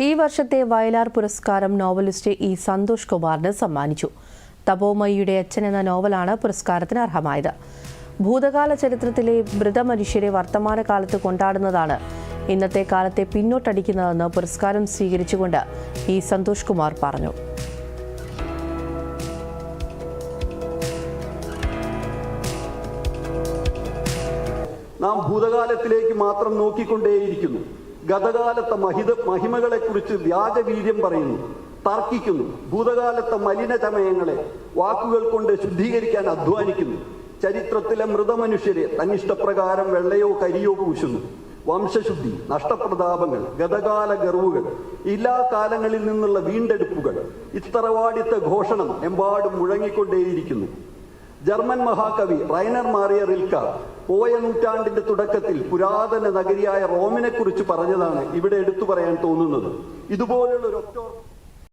ഈ വർഷത്തെ വയലാർ പുരസ്കാരം നോവലിസ്റ്റ് ഇ സന്തോഷ് കുമാറിന് സമ്മാനിച്ചു. തപോമയിയുടെ അച്ഛൻ എന്ന നോവലാണ് പുരസ്കാരത്തിന് അർഹമായത്. ഭൂതകാല ചരിത്രത്തിലെ മൃതമനുഷ്യരെ വർത്തമാനകാലത്ത് കൊണ്ടാടുന്നതാണ് ഇന്നത്തെ കാലത്തെ പിന്നോട്ടടിക്കുന്നതെന്ന് പുരസ്കാരം സ്വീകരിച്ചുകൊണ്ട് ഇ സന്തോഷ് കുമാർ പറഞ്ഞു. നാം ഭൂതകാലത്തിലേക്ക് മാത്രം നോക്കിക്കൊണ്ടേയിരിക്കുന്നു. ഗതകാലത്തെ മഹിത മഹിമകളെക്കുറിച്ച് വ്യാജവീര്യം പറയുന്നു തർക്കിക്കുന്നു ഭൂതകാലത്തെ മലിന മലിനചമയങ്ങളെ വാക്കുകൾ കൊണ്ട് ശുദ്ധീകരിക്കാൻ അധ്വാനിക്കുന്നു. ചരിത്രത്തിലെ മൃതമനുഷ്യരെ തന്നിഷ്ടപ്രകാരം വെള്ളയോ കരിയോ പൂശുന്നു. വംശശുദ്ധി നഷ്ടപ്രതാപങ്ങൾ ഗതകാല ഗർവുകൾ എല്ലാ കാലങ്ങളിൽ നിന്നുള്ള വീണ്ടെടുപ്പുകൾ ഇത്തറവാടിത്ത ഘോഷണം എമ്പാടും മുഴങ്ങിക്കൊണ്ടേയിരിക്കുന്നു. ജർമ്മൻ മഹാകവി റൈനർ മാറിയ റിൽക്ക പോയ നൂറ്റാണ്ടിന്റെ തുടക്കത്തിൽ പുരാതന നഗരിയായ റോമിനെ കുറിച്ച് പറഞ്ഞതാണ് ഇവിടെ എടുത്തു പറയാൻ തോന്നുന്നത്. ഇതുപോലുള്ള ഒരു ഒറ്റ